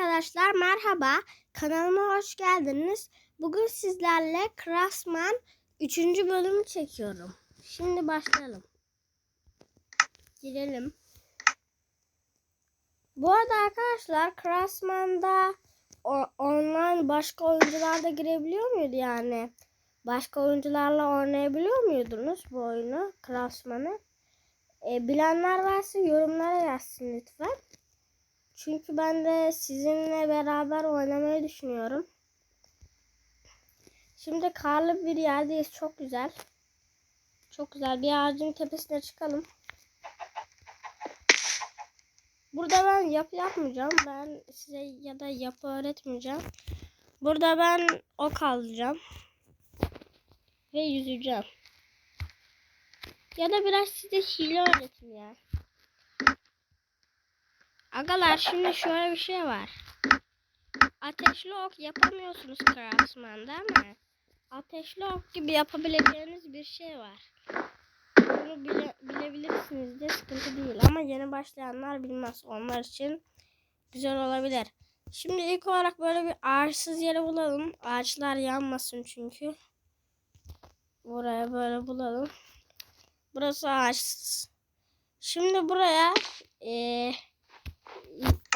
arkadaşlar merhaba. Kanalıma hoş geldiniz. Bugün sizlerle Craftsman 3. bölümü çekiyorum. Şimdi başlayalım. Girelim. Bu arada arkadaşlar Craftsman'da online başka oyuncular da girebiliyor muydu yani? Başka oyuncularla oynayabiliyor muydunuz bu oyunu Craftsman'ı? E, bilenler varsa yorumlara yazsın lütfen. Çünkü ben de sizinle beraber oynamayı düşünüyorum. Şimdi karlı bir yerdeyiz. Çok güzel. Çok güzel. Bir ağacın tepesine çıkalım. Burada ben yapı yapmayacağım. Ben size ya da yapı öğretmeyeceğim. Burada ben ok alacağım. Ve yüzeceğim. Ya da biraz size hile öğretim ya. Agalar şimdi şöyle bir şey var. Ateşli ok yapamıyorsunuz Craftsman'da mi? Ateşli ok gibi yapabileceğiniz bir şey var. Bunu bile, bilebilirsiniz de sıkıntı değil. Ama yeni başlayanlar bilmez. Onlar için güzel olabilir. Şimdi ilk olarak böyle bir ağaçsız yere bulalım. Ağaçlar yanmasın çünkü. Buraya böyle bulalım. Burası ağaçsız. Şimdi buraya eee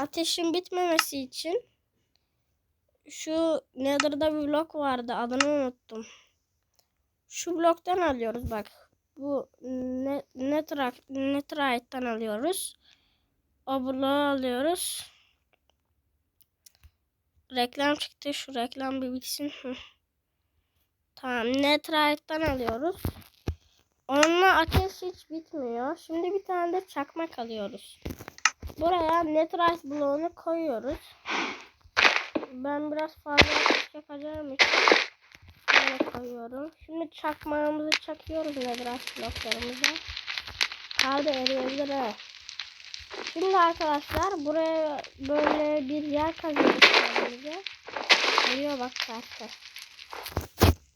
ateşin bitmemesi için şu Nether'da bir blok vardı. Adını unuttum. Şu bloktan alıyoruz bak. Bu ne, Netherite, Netherite'den alıyoruz. O bloğu alıyoruz. Reklam çıktı. Şu reklam bir bitsin. Tamam. Netherite'den alıyoruz. Onunla ateş hiç bitmiyor. Şimdi bir tane de çakmak alıyoruz. Buraya netherite bloğunu koyuyoruz. Ben biraz fazla ateş yakacağım için böyle koyuyorum. Şimdi çakmağımızı çakıyoruz netherite bloklarımıza. Kaldı eriyebilir ha. Şimdi arkadaşlar buraya böyle bir yer kazıyoruz kendimize. Eriyor bak karşı.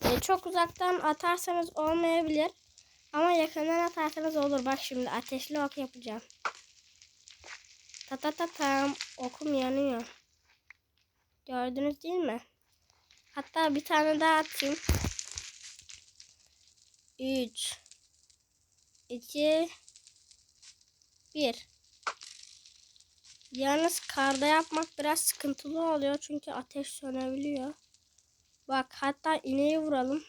Ee, çok uzaktan atarsanız olmayabilir. Ama yakından atarsanız olur. Bak şimdi ateşli ok yapacağım. Ta ta ta tam okum yanıyor. Gördünüz değil mi? Hatta bir tane daha atayım. 3 2 1 Yalnız karda yapmak biraz sıkıntılı oluyor çünkü ateş sönebiliyor. Bak hatta ineği vuralım.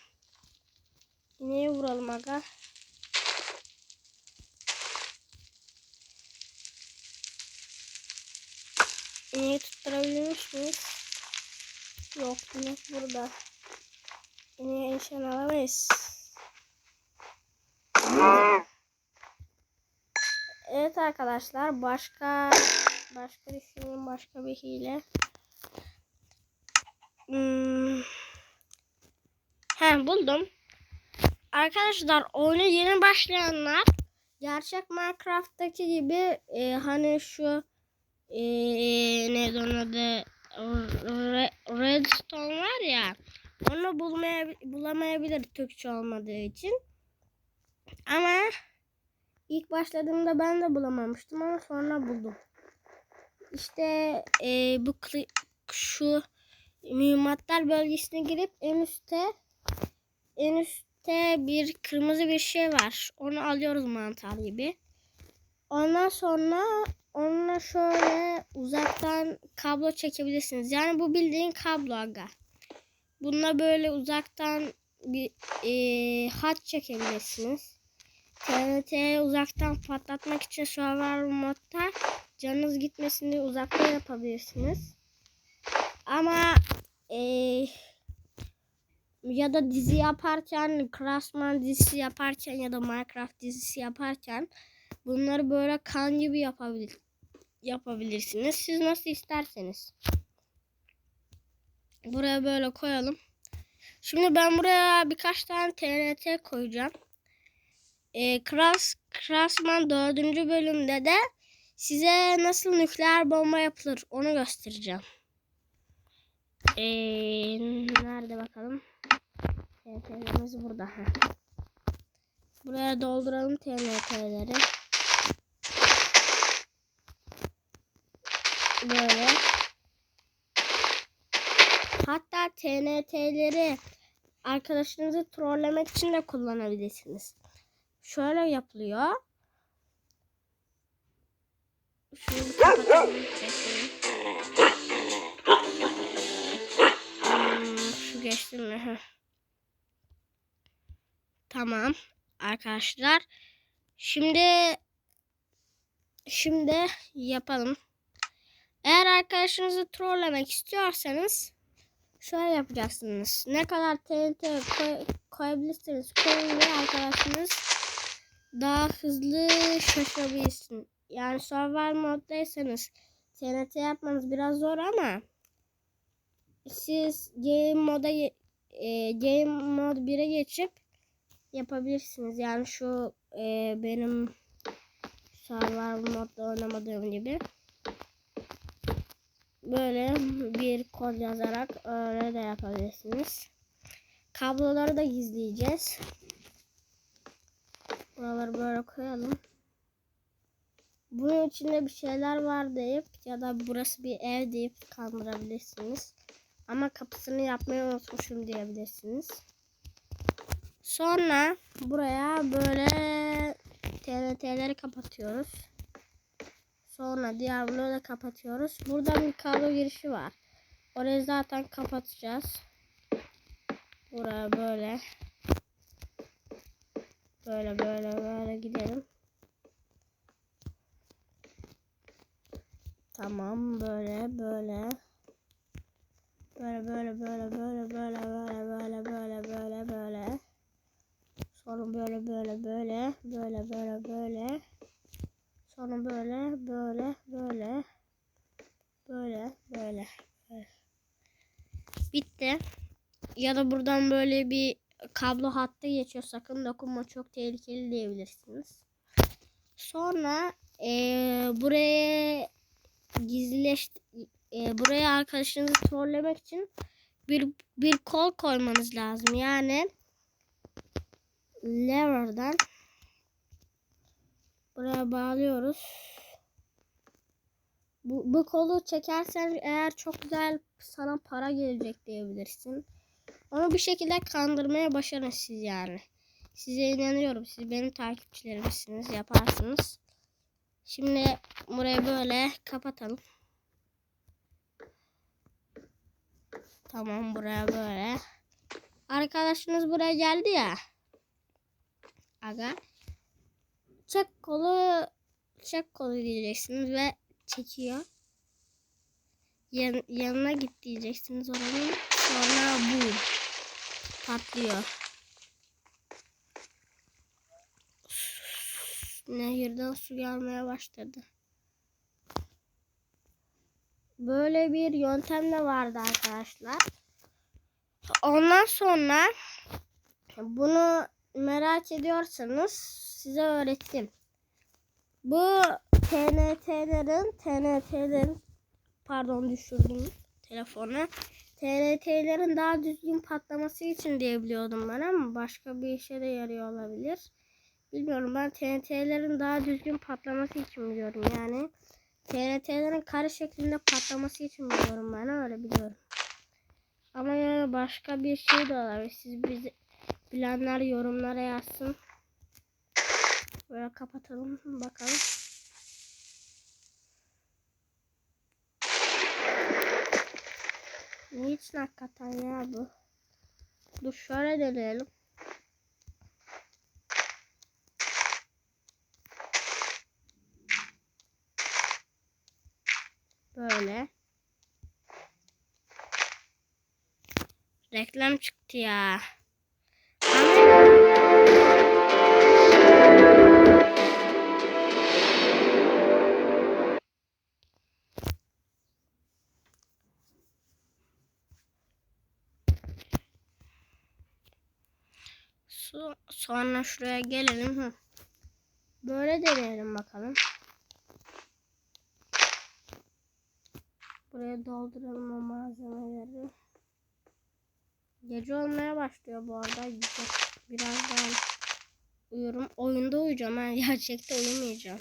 İneği vuralım aga. İneği tutturabilmiş miyiz? Yok inek burada. İneği inşan alamayız. Evet arkadaşlar başka başka düşüneyim başka bir hile. Hmm. He buldum. Arkadaşlar oyuna yeni başlayanlar gerçek Minecraft'taki gibi e, hani şu e, neydi onun adı Re- Redstone var ya onu bulmaya bulamayabilir Türkçe olmadığı için. Ama ilk başladığımda ben de bulamamıştım ama sonra buldum. İşte e, bu şu mühimmatlar bölgesine girip en üstte en üstte bir kırmızı bir şey var. Onu alıyoruz mantar gibi. Ondan sonra onunla şöyle uzaktan kablo çekebilirsiniz. Yani bu bildiğin kablo aga. Bununla böyle uzaktan bir e, hat çekebilirsiniz. TNT'yi uzaktan patlatmak için server modda canınız gitmesin diye uzaktan yapabilirsiniz. Ama eee ya da dizi yaparken, Craftsman dizisi yaparken ya da Minecraft dizisi yaparken bunları böyle kan gibi yapabilir yapabilirsiniz. Siz nasıl isterseniz. Buraya böyle koyalım. Şimdi ben buraya birkaç tane TNT koyacağım. Ee, Craft, Craftsman 4. bölümde de size nasıl nükleer bomba yapılır onu göstereceğim. Ee, nerede bakalım? TNT'lerimiz burada. Heh. Buraya dolduralım TNT'leri. Böyle. Hatta TNT'leri arkadaşınızı trollemek için de kullanabilirsiniz. Şöyle yapılıyor. Şunu. Hmm, şu geçti mi? Tamam arkadaşlar. Şimdi şimdi yapalım. Eğer arkadaşınızı trollemek istiyorsanız şöyle yapacaksınız. Ne kadar TNT koy, koyabilirseniz koyun ve arkadaşınız daha hızlı şaşabilsin. Yani survival moddaysanız TNT yapmanız biraz zor ama siz game moda e, game mod 1'e geçip yapabilirsiniz. Yani şu e, benim survival modda oynamadığım gibi böyle bir kod yazarak öyle de yapabilirsiniz. Kabloları da gizleyeceğiz. Buraları böyle koyalım. Bunun içinde bir şeyler var deyip ya da burası bir ev deyip kandırabilirsiniz. Ama kapısını yapmayı unutmuşum diyebilirsiniz. Sonra buraya böyle TNT'leri kapatıyoruz. Sonra diğer bloğu da kapatıyoruz. Burada bir kablo girişi var. Orayı zaten kapatacağız. Buraya böyle. Böyle böyle böyle gidelim. Tamam Bitti. Ya da buradan böyle bir kablo hattı geçiyor. Sakın dokunma çok tehlikeli diyebilirsiniz. Sonra eee, buraya gizlileş eee, buraya arkadaşınızı trollemek için bir bir kol koymanız lazım. Yani lever'dan buraya bağlıyoruz. Bu, bu kolu çekersen eğer çok güzel sana para gelecek diyebilirsin. Onu bir şekilde kandırmaya başarın siz yani. Size inanıyorum. Siz benim takipçilerimsiniz. Yaparsınız. Şimdi burayı böyle kapatalım. Tamam buraya böyle. Arkadaşınız buraya geldi ya. Aga. Çek kolu çek kolu diyeceksiniz ve çekiyor. Yan, yanına git diyeceksiniz oranın. Sonra bu patlıyor. Nehirden su gelmeye başladı. Böyle bir yöntem de vardı arkadaşlar. Ondan sonra bunu merak ediyorsanız size öğrettim. Bu TNT'lerin TNT'lerin pardon düşürdüm telefonu. TNT'lerin daha düzgün patlaması için diye biliyordum ben ama başka bir işe de yarıyor olabilir. Bilmiyorum ben TNT'lerin daha düzgün patlaması için biliyorum yani. TNT'lerin kare şeklinde patlaması için biliyorum ben öyle biliyorum. Ama yani başka bir şey de olabilir. Siz bizi bilenler yorumlara yazsın. Böyle kapatalım bakalım. Niçin hakikaten ya bu? Dur şöyle deneyelim. Böyle. Reklam çıktı ya. Su, sonra şuraya gelelim. Hı. Böyle deneyelim bakalım. Buraya dolduralım o malzemeleri. Gece olmaya başlıyor bu arada. Birazdan uyurum. Oyunda uyuyacağım. Ben gerçekte uyumayacağım.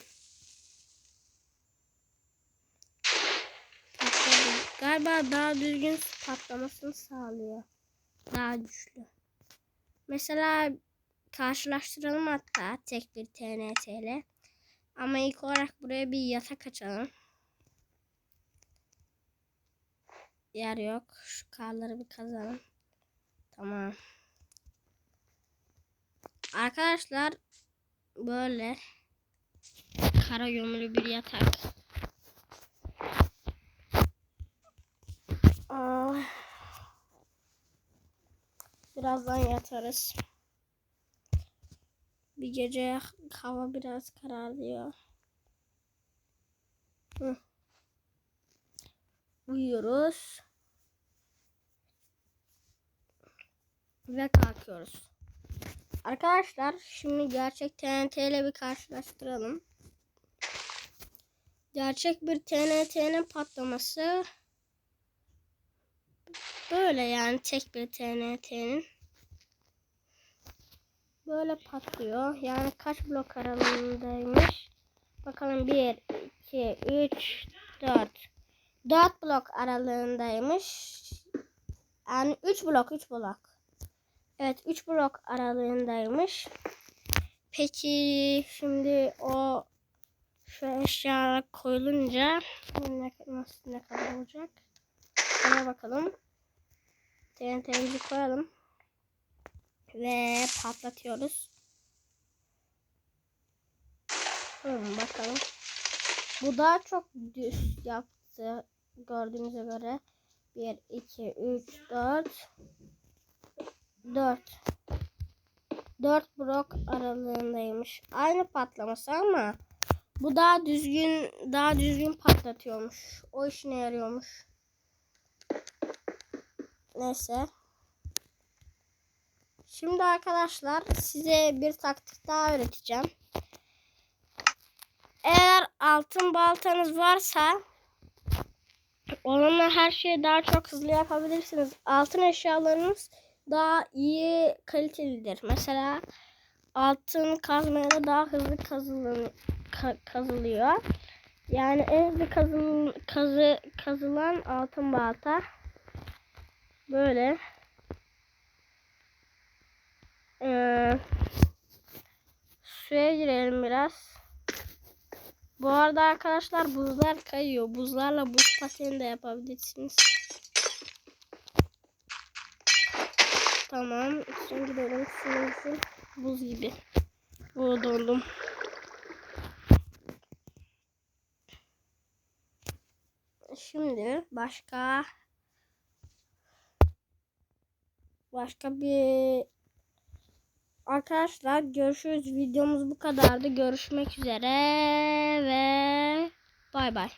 Galiba daha düzgün patlamasını sağlıyor. Daha güçlü. Mesela karşılaştıralım hatta tek bir TNT ile. Ama ilk olarak buraya bir yatak açalım. Yer yok. Şu karları bir kazalım. Tamam. Arkadaşlar böyle kara gömülü bir yatak. Aa, birazdan yatarız. Bir gece hava biraz kararıyor. Hı. Uyuyoruz. Ve kalkıyoruz. Arkadaşlar şimdi gerçek TNT ile bir karşılaştıralım. Gerçek bir TNT'nin patlaması böyle yani tek bir TNT'nin böyle patlıyor. Yani kaç blok aralığındaymış? Bakalım 1, 2, 3, 4. 4 blok aralığındaymış. Yani 3 blok, 3 blok. Evet 3 blok aralığındaymış. Peki şimdi o şu eşyalar koyulunca ne, nasıl ne kadar olacak? Ona bakalım. TNT'mizi koyalım. Ve patlatıyoruz. Hmm, bakalım. Bu daha çok düz yaptı. Gördüğünüze göre. 1, 2, 3, 4. 4. 4 blok aralığındaymış. Aynı patlaması ama bu daha düzgün daha düzgün patlatıyormuş. O işine yarıyormuş. Neyse. Şimdi arkadaşlar size bir taktik daha öğreteceğim. Eğer altın baltanız varsa onunla her şeyi daha çok hızlı yapabilirsiniz. Altın eşyalarınız daha iyi kalitelidir. Mesela altın kazmayla daha hızlı kazılın, ka- kazılıyor. Yani en hızlı kazın, kazı, kazılan altın balta böyle. Ee, suya girelim biraz. Bu arada arkadaşlar buzlar kayıyor. Buzlarla buz pateni de yapabilirsiniz. Tamam. Şimdi gidelim. Suyumuzun buz gibi. Bu dondum. Şimdi başka başka bir arkadaşlar görüşürüz. Videomuz bu kadardı. Görüşmek üzere ve bay bay.